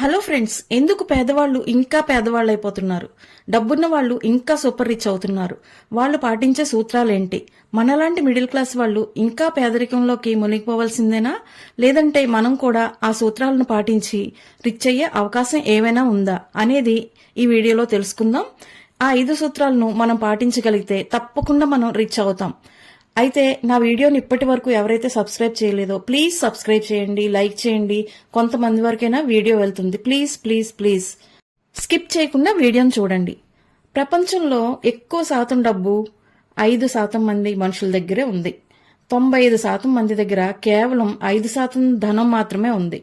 Hello friends ఎందుకు పేదవాళ్ళు ఇంకా పేదవాళ్ళు అయిపోతున్నారు డబ్బున్న వాళ్ళు ఇంకా సూపర్ రిచ్ అవుతున్నారు. వాళ్ళు పాటించే సూత్రాలేంటి? మనలాంటి మిడిల్ క్లాస్ వాళ్ళు ఇంకా పేదరికంలోకి మునిగిపోవాల్సిందేనా? లేదంటే మనం కూడా ఆ సూత్రాలను పాటించి రిచ్ అయ్యే అవకాశం ఏమైనా ఉందా? అనేది ఈ వీడియోలో తెలుసుకుందాం. ఆ ఐదు సూత్రాలను మనం పాటించగలిగితే తప్పకుండా మనం రిచ్ అవుతాం. అయితే నా వీడియోని ఇప్పటి వరకు ఎవరైతే సబ్స్క్రైబ్ చేయలేదో ప్లీజ్ సబ్స్క్రైబ్ చేయండి లైక్ చేయండి. కొంతమంది వరకైనా వీడియో వెళ్తుంది. Please please please. స్కిప్ చేయకుండా వీడియోని చూడండి. ప్రపంచంలో ఎక్కువ శాతం డబ్బు ఐదు శాతం మంది మనుషుల దగ్గరే ఉంది. తొంభై ఐదు శాతం మంది దగ్గర కేవలం ఐదు శాతం ధనం మాత్రమే ఉంది.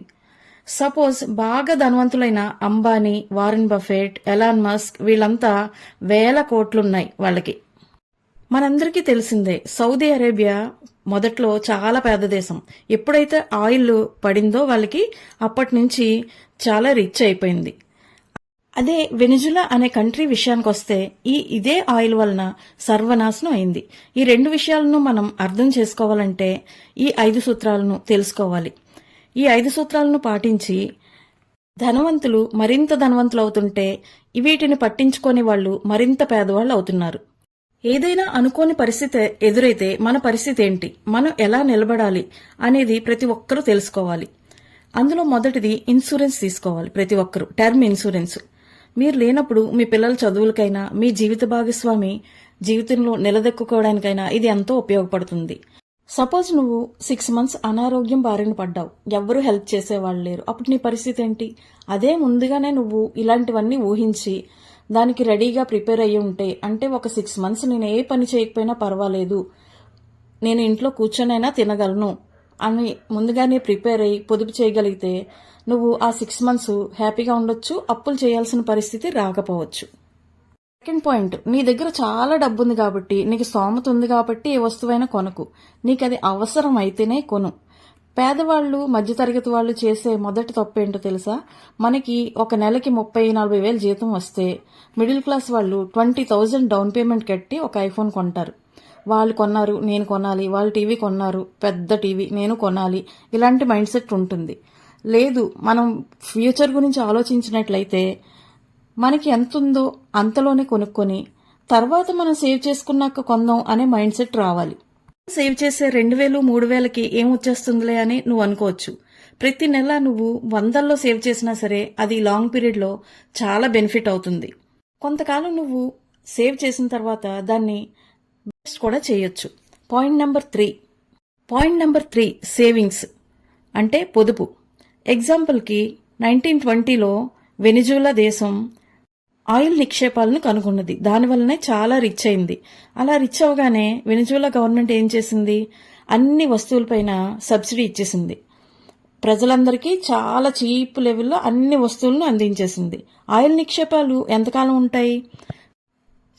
సపోజ్ బాగా ధనవంతులైన Ambani Warren Buffett Elon Musk వీళ్ళంతా వేల కోట్లున్నాయి వాళ్ళకి. మనందరికీ తెలిసిందే సౌదీ అరేబియా మొదట్లో చాలా పేద దేశం. ఎప్పుడైతే ఆయిల్ పడిందో వాళ్ళకి అప్పటి నుంచి చాలా రిచ్ అయిపోయింది. అదే వెనిజులా అనే కంట్రీ విషయానికి వస్తే ఈ ఇదే ఆయిల్ వలన సర్వనాశనం అయింది. ఈ రెండు విషయాలను మనం అర్థం చేసుకోవాలంటే ఈ ఐదు సూత్రాలను తెలుసుకోవాలి. ఈ ఐదు సూత్రాలను పాటించి ధనవంతులు మరింత ధనవంతులు అవుతుంటే వీటిని పట్టించుకొని వాళ్ళు మరింత పేదవాళ్ళు అవుతున్నారు. ఏదైనా అనుకోని పరిస్థితి ఎదురైతే మన పరిస్థితి ఏంటి? మనం ఎలా నిలబడాలి? అనేది ప్రతి ఒక్కరూ తెలుసుకోవాలి. అందులో మొదటిది ఇన్సూరెన్స్ తీసుకోవాలి ప్రతి ఒక్కరూ. Term insurance. మీరు లేనప్పుడు మీ పిల్లల చదువులకైనా మీ జీవిత భాగస్వామి జీవితంలో నిలదొక్కుకోవడానికైనా ఇది ఎంతో ఉపయోగపడుతుంది. సపోజ్ నువ్వు సిక్స్ మంత్స్ అనారోగ్యం బారిన పడ్డావు. ఎవ్వరూ హెల్ప్ చేసేవాళ్ళు లేరు. అప్పుడు నీ పరిస్థితి ఏంటి? అదే ముందుగానే నువ్వు ఇలాంటివన్నీ ఊహించి దానికి రెడీగా ప్రిపేర్ అయ్యి ఉంటే అంటే ఒక సిక్స్ మంత్స్ నేను ఏ పని చేయకపోయినా పర్వాలేదు. నేను ఇంట్లో కూర్చొనైనా తినగలను అని ముందుగానే ప్రిపేర్ అయ్యి పొదుపు చేయగలిగితే నువ్వు ఆ సిక్స్ మంత్స్ హ్యాపీగా ఉండొచ్చు అప్పులు చేయాల్సిన పరిస్థితి రాకపోవచ్చు. సెకండ్ పాయింట్ నీ దగ్గర చాలా డబ్బు ఉంది కాబట్టి నీకు స్తోమత ఉంది కాబట్టి ఏ వస్తువైనా కొనకు. నీకు అది అవసరం అయితేనే కొను. పేదవాళ్ళు మధ్యతరగతి వాళ్ళు చేసే మొదటి తప్పు ఏంటో తెలుసా? మనకి ఒక నెలకి ముప్పై నలభై వేలు జీతం వస్తే మిడిల్ క్లాస్ వాళ్ళు ట్వంటీ థౌజండ్ డౌన్ పేమెంట్ కట్టి ఒక ఐఫోన్ కొంటారు. వాళ్ళు కొన్నారు నేను కొనాలి వాళ్ళు టీవీ కొన్నారు పెద్ద టీవీ నేను కొనాలి ఇలాంటి మైండ్ సెట్ ఉంటుంది. లేదు మనం ఫ్యూచర్ గురించి ఆలోచించినట్లయితే మనకి ఎంత ఉందో అంతలోనే కొనుక్కొని తర్వాత మనం సేవ్ చేసుకున్నాక కొందాం అనే మైండ్ సెట్ రావాలి. సేవ్ చేసే రెండు వేలు మూడు వేలకి ఏం వచ్చేస్తుందిలే అని నువ్వు అనుకోవచ్చు. ప్రతి నెల నువ్వు వందల్లో సేవ్ చేసినా సరే అది లాంగ్ పీరియడ్లో చాలా బెనిఫిట్ అవుతుంది. కొంతకాలం నువ్వు సేవ్ చేసిన తర్వాత దాన్ని బెస్ట్ కూడా చేయొచ్చు. Point number three. Point number three savings అంటే పొదుపు. ఎగ్జాంపుల్కి నైన్టీన్ ట్వంటీలో వెనిజులా దేశం ఆయిల్ నిక్షేపాలను కనుగొన్నది. దానివల్లనే చాలా రిచ్ అయింది. అలా రిచ్ అవగానే వెనిజులా గవర్నమెంట్ ఏం చేసింది? అన్ని వస్తువులపైన సబ్సిడీ ఇచ్చేసింది. ప్రజలందరికీ చాలా చీప్ లెవెల్లో అన్ని వస్తువులను అందించేసింది. ఆయిల్ నిక్షేపాలు ఎంతకాలం ఉంటాయి?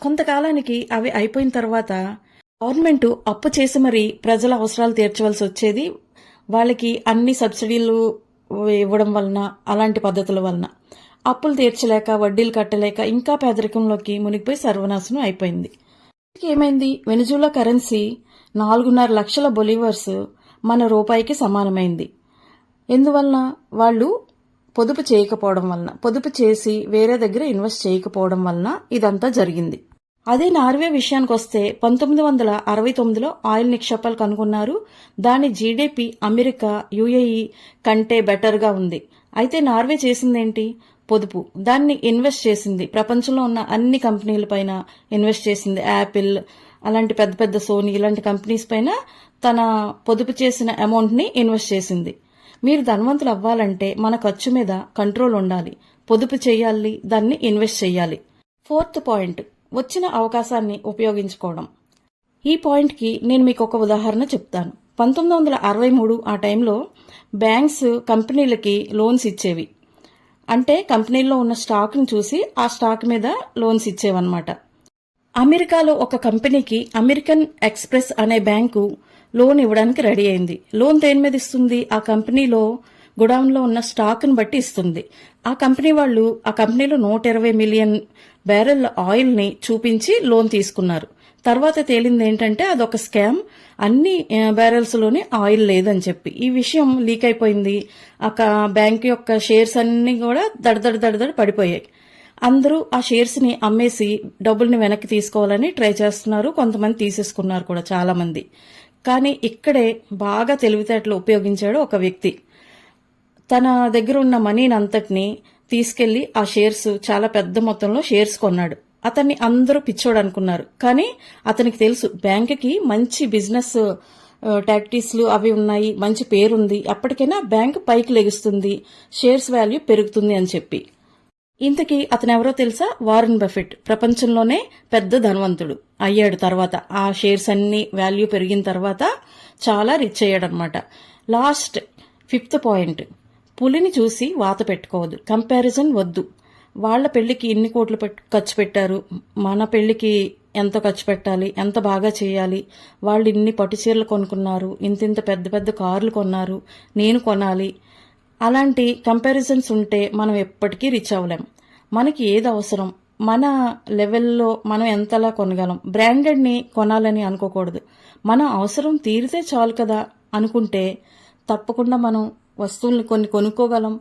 కొంతకాలానికి అవి అయిపోయిన తర్వాత గవర్నమెంట్ అప్పు చేసి మరి ప్రజల అవసరాలు తీర్చవలసి వచ్చేది వాళ్ళకి అన్ని సబ్సిడీలు ఇవ్వడం వలన అలాంటి పద్ధతుల వలన. అప్పులు తీర్చలేక వడ్డీలు కట్టలేక ఇంకా పేదరికంలోకి మునిగిపోయి సర్వనాశనం అయిపోయింది. ఏమైంది? వెనిజులా కరెన్సీ నాలుగున్నర లక్షల బొలివర్స్ మన రూపాయికి సమానమైంది. ఎందువలన? వాళ్ళు పొదుపు చేయకపోవడం వలన పొదుపు చేసి వేరే దగ్గర ఇన్వెస్ట్ చేయకపోవడం వలన ఇదంతా జరిగింది. అదే నార్వే విషయానికి వస్తే పంతొమ్మిది వందల అరవై తొమ్మిదిలో ఆయిల్ నిక్షేపాలు కనుగొన్నారు. దాని జీడిపి అమెరికా యుఏఈ కంటే బెటర్గా ఉంది. అయితే నార్వే చేసిందేంటి? పొదుపు. దాన్ని ఇన్వెస్ట్ చేసింది. ప్రపంచంలో ఉన్న అన్ని కంపెనీల పైన ఇన్వెస్ట్ చేసింది. యాపిల్ అలాంటి పెద్ద పెద్ద సోనీ ఇలాంటి కంపెనీస్ పైన తన పొదుపు చేసిన అమౌంట్ని ఇన్వెస్ట్ చేసింది. మీరు ధనవంతులు అవ్వాలంటే మన ఖర్చు మీద కంట్రోల్ ఉండాలి. పొదుపు చేయాలి. దాన్ని ఇన్వెస్ట్ చేయాలి. ఫోర్త్ పాయింట్ వచ్చిన అవకాశాన్ని ఉపయోగించుకోవడం. ఈ పాయింట్కి నేను మీకు ఒక ఉదాహరణ చెప్తాను. పంతొమ్మిది వందల అరవై మూడు ఆ టైంలో బ్యాంక్స్ కంపెనీలకి లోన్స్ ఇచ్చేవి. అంటే కంపెనీల్లో ఉన్న స్టాక్ని చూసి ఆ స్టాక్ మీద లోన్స్ ఇచ్చేవన్నమాట. అమెరికాలో ఒక కంపెనీకి అమెరికన్ ఎక్స్ప్రెస్ అనే బ్యాంకు లోన్ ఇవ్వడానికి రెడీ అయింది. లోన్ దేని మీద ఇస్తుంది? ఆ కంపెనీలో గుడౌన్లో ఉన్న స్టాక్ను బట్టి ఇస్తుంది. ఆ కంపెనీ వాళ్ళు ఆ కంపెనీలో నూట ఇరవై మిలియన్ బ్యారెల్ ఆయిల్ని చూపించి లోన్ తీసుకున్నారు. తర్వాత తేలింది ఏంటంటే అదొక స్కామ్. అన్ని బ్యారెల్స్లోనే ఆయిల్ లేదని చెప్పి. ఈ విషయం లీక్ అయిపోయింది. ఒక బ్యాంక్ యొక్క షేర్స్ అన్ని కూడా దడదడ దడదడ పడిపోయాయి. అందరూ ఆ షేర్స్ని అమ్మేసి డబ్బుల్ని వెనక్కి తీసుకోవాలని ట్రై చేస్తున్నారు. కొంతమంది తీసేసుకున్నారు కూడా చాలామంది. కానీ ఇక్కడే బాగా తెలివితేటలు ఉపయోగించాడు ఒక వ్యక్తి. తన దగ్గర ఉన్న మనీని అంతటిని తీసుకెళ్ళి ఆ షేర్స్ చాలా పెద్ద మొత్తంలో షేర్స్ కొన్నాడు. అతన్ని అందరూ పిచ్చోడు అనుకున్నారు. కానీ అతనికి తెలుసు బ్యాంకుకి మంచి బిజినెస్ టాక్టీస్లు అవి ఉన్నాయి మంచి పేరుంది. అప్పటికైనా బ్యాంక్ పైకి లెగుస్తుంది షేర్స్ వాల్యూ పెరుగుతుంది అని చెప్పి. ఇంతకీ అతను ఎవరో తెలుసా? వారన్ బఫెట్ ప్రపంచంలోనే పెద్ద ధనవంతుడు. అయ్యాడు తర్వాత. ఆ షేర్స్ అన్ని వాల్యూ పెరిగిన తర్వాత చాలా రిచ్ అయ్యాడనమాట లాస్ట్ ఫిఫ్త్ పాయింట్. పులిని చూసి వాత పెట్టుకోవద్దు. కంపారిజన్ వద్దు. వాళ్ళ పెళ్ళికి ఇన్ని కోట్లు పెట్- ఖర్చు పెట్టారు? మన పెళ్ళికి ఎంత ఖర్చు పెట్టాలి? ఎంత బాగా చేయాలి? వాళ్ళు ఇన్ని పట్టు చీరలు కొనుక్కున్నారు ఇంత ఇంత పెద్ద పెద్ద కార్లు కొన్నారు నేను కొనాలి. అలాంటి కంపారిజన్స్ ఉంటే మనం ఎప్పటికీ రీచ్ అవ్వలేం. మనకి ఏది అవసరం? మన లెవెల్లో మనం ఎంతలా కొనగలం? బ్రాండెడ్ని కొనాలని అనుకోకూడదు. మన అవసరం తీరితే చాలు కదా అనుకుంటే తప్పకుండా మనం వస్తువుల్ని కొన్ని కొనుక్కోగలం.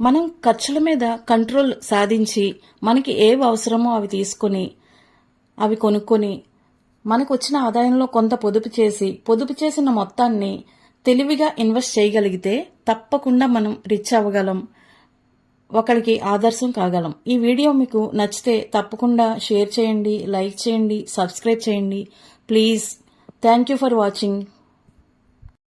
మనం ఖర్చుల మీద కంట్రోల్ సాధించి మనకి ఏవి అవసరమో అవి తీసుకొని అవి కొనుక్కొని మనకు వచ్చిన ఆదాయంలో కొంత పొదుపు చేసి పొదుపు చేసిన మొత్తాన్ని తెలివిగా ఇన్వెస్ట్ చేయగలిగితే తప్పకుండా మనం రిచ్ అవ్వగలం ఒకరికి ఆదర్శం కాగలం. ఈ వీడియో మీకు నచ్చితే తప్పకుండా షేర్ చేయండి లైక్ చేయండి సబ్స్క్రైబ్ చేయండి. Please thank you for watching.